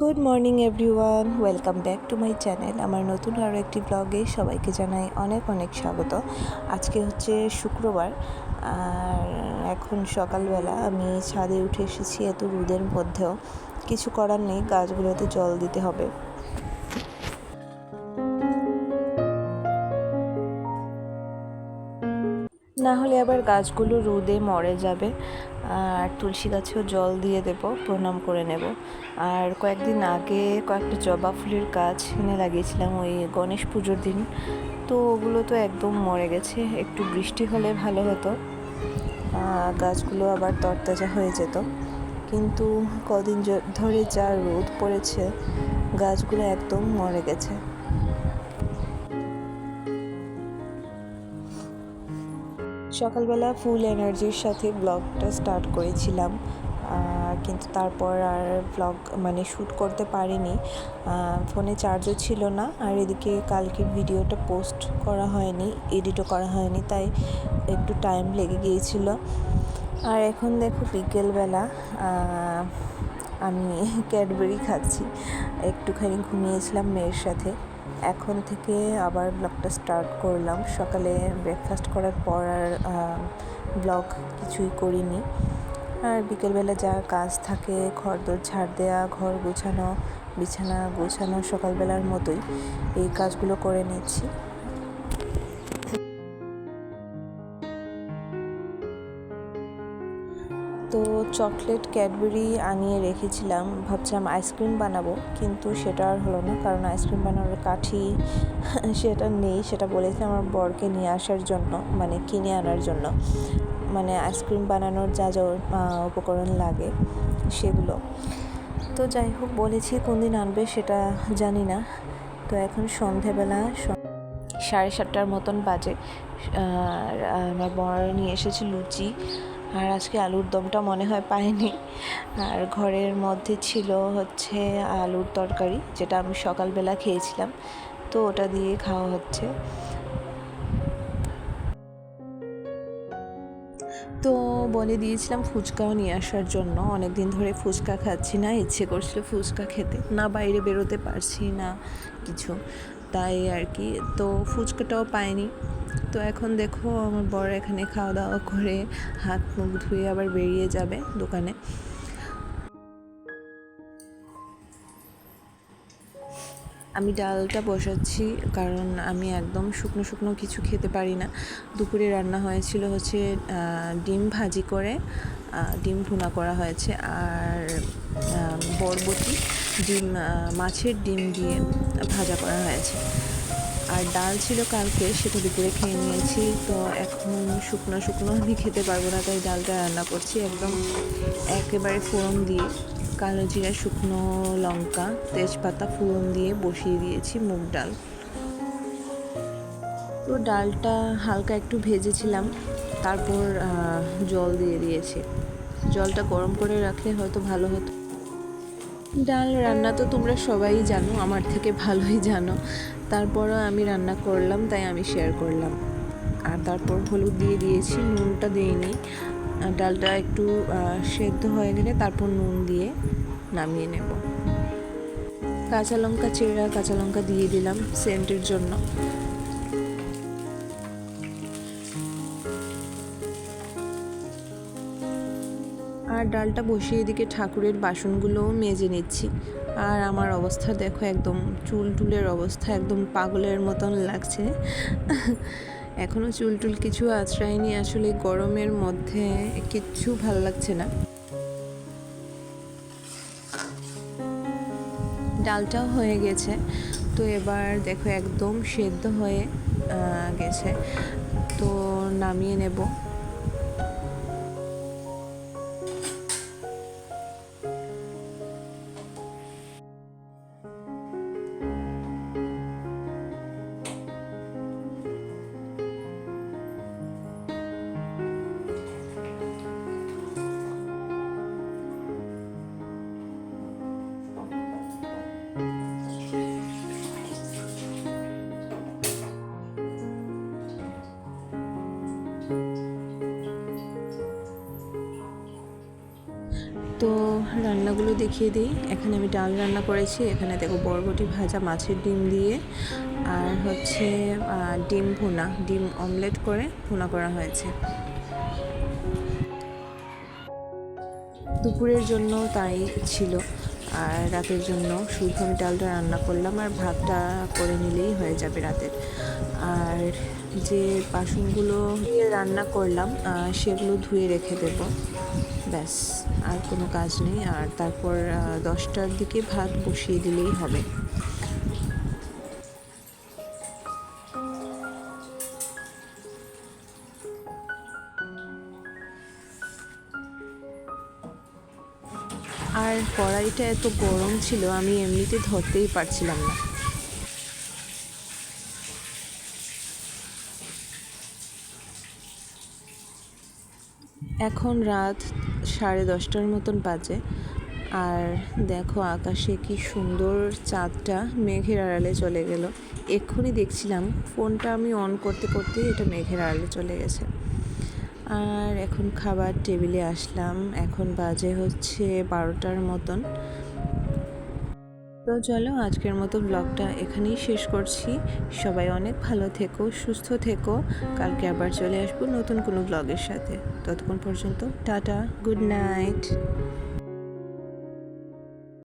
Good morning everyone welcome back to my channel আমার নতুন আরও একটি ব্লগে সবাইকে জানাই অনেক অনেক স্বাগত। আজকে হচ্ছে শুক্রবার, আর এখন সকালবেলা আমি ছাদে উঠে এসেছি এত রোদের মধ্যেও। কিছু করার নেই, গাছগুলোতে জল দিতে হবে। না হলে আবার গাছগুলো রোদে মরে যাবে। আর তুলসী গাছেও জল দিয়ে দেব, প্রণাম করে নেব। আর কয়েকদিন আগে কয়েকটা জবা ফুলের গাছ এনে লাগিয়েছিলাম ওই গণেশ পুজোর দিন। তো ওগুলো তো একদম মরে গেছে, একটু বৃষ্টি হলে ভালো হতো। গাছগুলো আবার তরতাজা হয়ে যেত। কিন্তু কদিন ধরে যা রোদ পড়েছে, গাছগুলো একদম মরে গেছে। সকালবেলা ফুল এনার্জির সাথে ব্লগটা স্টার্ট করেছিলাম। কিন্তু তারপর আর ব্লগ মানে শ্যুট করতে পারিনি। ফোনে চার্জও ছিল না, আর এদিকে কালকের ভিডিওটা পোস্ট করা হয়নি এডিটও করা হয়নি, তাই একটু টাইম লেগে গিয়েছিল। আর এখন দেখো বিকেলবেলা আমি ক্যাডবেরি খাচ্ছি। একটুখানি ঘুমিয়েছিলাম মেয়ের সাথে। এখন থেকে আবার ব্লগটা স্টার্ট করলাম। সকালে ব্রেকফাস্ট করার পর আর ব্লগ কিছুই করিনি। আর বিকেলবেলা যা কাজ থাকে ঘর দোর ঝাড় দেওয়া ঘর গোছানো, বিছানা গোছানো সকালবেলার মতোই এই কাজগুলো করে নিচ্ছি। চকলেট, ক্যাডবেরি আনিয়ে রেখেছিলাম। ভাবছিলাম আইসক্রিম বানাবো, কিন্তু সেটা আর হলো না, কারণ আইসক্রিম বানানোর কাঠি সেটা নেই। সেটা বলেছিলাম আমার বরকে নিয়ে আসার জন্য মানে কিনে আনার জন্য। মানে আইসক্রিম বানানোর যা যা উপকরণ লাগে, সেগুলো। তো যাই হোক, বলেছি কোন দিন আনবে, সেটা জানি না। তো এখন সন্ধেবেলা সাড়ে সাতটার মতন বাজে। আমার বর নিয়ে এসেছে লুচি। আর আজকে আলুর দমটা মনে হয় পাইনি। আর ঘরের মধ্যে ছিল হচ্ছে আলুর তরকারি, যেটা আমি সকালবেলা খেয়েছিলাম। তো ওটা দিয়ে খাওয়া হচ্ছে। তো বলে দিয়েছিলাম ফুচকাও নিয়ে আসার জন্য। অনেক দিন ধরে ফুচকা খাচ্ছি না, ইচ্ছে করছিল ফুচকা খেতে। না বাইরে বেরোতে পারছি না কিছু। তাই আর কি। তো ফুচকাটাও পাইনি। তো এখন দেখো আমার বড় এখানে খাওয়া দাওয়া করে হাত মুখ ধুয়ে আবার বেরিয়ে যাবে দোকানে। আমি ডালটা বসাচ্ছি কারণ আমি একদম শুকনো শুকনো কিছু খেতে পারি না। দুপুরে রান্না হয়েছিল হচ্ছে ডিম ভাজি করে ডিম ভুনা করা হয়েছে। আর বরবটি। ডিম মাছের ডিম দিয়ে ভাজা করা হয়েছে। আর ডাল ছিল কালকে, সেটা দুপুরে খেয়ে নিয়েছি। তো এখন শুকনো শুকনো আমি খেতে পারব না, তাই ডালটা রান্না করছি একদম একেবারে ফোড়ন দিয়ে। কালো জিরা, শুকনো লঙ্কা, তেজপাতা ফোড়ন দিয়ে বসিয়ে দিয়েছি মুগ ডাল। তো ডালটা হালকা একটু ভেজেছিলাম, তারপর জল দিয়ে দিয়েছি। জলটা গরম করে রাখলে হয়তো ভালো হতো। ডাল রান্না তো তোমরা সবাই জানো, আমার থেকে ভালোই জানো। তারপরও আমি রান্না করলাম, তাই আমি শেয়ার করলাম। আর তারপর হলুদ দিয়ে দিয়েছি, নুনটা দিইনি। ডালটা একটু সেদ্ধ হয়ে গেলে তারপর নুন দিয়ে নামিয়ে নেব। কাঁচা লঙ্কা চেরা, কাঁচা লঙ্কা দিয়ে দিলাম সেন্টের জন্য। আর ডালটা বসিয়ে এদিকে ঠাকুরের বাসনগুলোও মেজে নিচ্ছি। আর আমার অবস্থা দেখো একদম চুল টুলের অবস্থা, একদম পাগলের মতন লাগছে। এখনও চুল টুল কিছু আশ্রয়নি আসলে গরমের মধ্যে কিচ্ছু ভালো লাগছে না। ডালটাও হয়ে গেছে, তো এবার দেখো একদম সেদ্ধ হয়ে গেছে। তো নামিয়ে নেব। তো রান্নাগুলো দেখিয়ে দিই। এখানে আমি ডাল রান্না করেছি। এখানে দেখো বরবটি ভাজা, মাছের ডিম দিয়ে, আর হচ্ছে ডিম ভুনা, ডিম অমলেট করে ভুনা করা হয়েছে। দুপুরের জন্য তাই ছিল। আর রাতের জন্য শুধু আমি ডালটা রান্না করলাম আর ভাতটা করে নিলেই হয়ে যাবে রাতের। আর যে বাসনগুলো রান্না করলাম সেগুলো ধুয়ে রেখে দেব। ব্যাস, আর কোনো কাজ নেই। আর তারপর দশটার দিকে ভাত বসিয়ে দিলেই হবে। আর কড়াইটা এত গরম ছিল, আমি এমনিতে ধরতেই পারছিলাম না। এখন রাত সাড়ে দশটার মতন বাজে, আর দেখো আকাশে কি সুন্দর চাঁদটা মেঘের আড়ালে চলে গেল। এক্ষুনি দেখছিলাম, ফোনটা আমি অন করতে করতে এটা মেঘের আড়ালে চলে গেছে। আর এখন খাবার টেবিলে আসলাম। এখন বাজে হচ্ছে বারোটার মতন। তো চলো আজকের মতো ব্লগটা এখানেই শেষ করছি। সবাই অনেক ভালো থেকো, সুস্থ থেকো। কালকে আবার চলে আসব নতুন কোনো ব্লগের সাথে। ততক্ষণ পর্যন্ত টাটা, গুড নাইট।